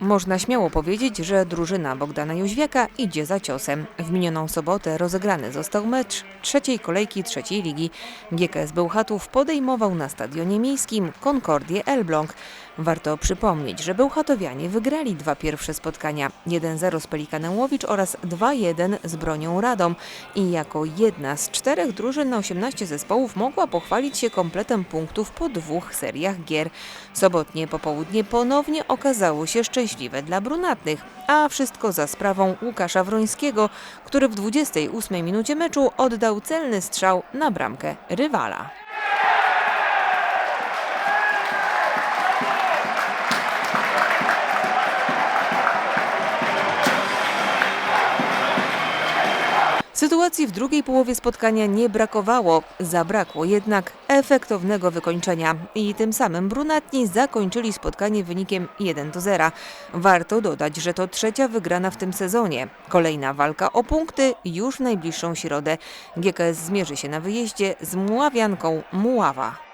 Można śmiało powiedzieć, że drużyna Bogdana Jóźwiaka idzie za ciosem. W minioną sobotę rozegrany został mecz trzeciej kolejki trzeciej ligi. GKS Bełchatów podejmował na stadionie miejskim Concordię Elbląg. Warto przypomnieć, że Bełchatowianie wygrali dwa pierwsze spotkania 1-0 z Pelikanem Łowicz oraz 2-1 z Bronią Radom i jako jedna z czterech drużyn na 18 zespołów mogła pochwalić się kompletem punktów po dwóch seriach gier. Sobotnie popołudnie ponownie okazało się szczęśliwe dla brunatnych, a wszystko za sprawą Łukasza Wrońskiego, który w 28 minucie meczu oddał celny strzał na bramkę rywala. Sytuacji w drugiej połowie spotkania nie brakowało, zabrakło jednak efektownego wykończenia i tym samym brunatni zakończyli spotkanie wynikiem 1 do 0. Warto dodać, że to trzecia wygrana w tym sezonie. Kolejna walka o punkty już w najbliższą środę. GKS zmierzy się na wyjeździe z Muławianką Muława.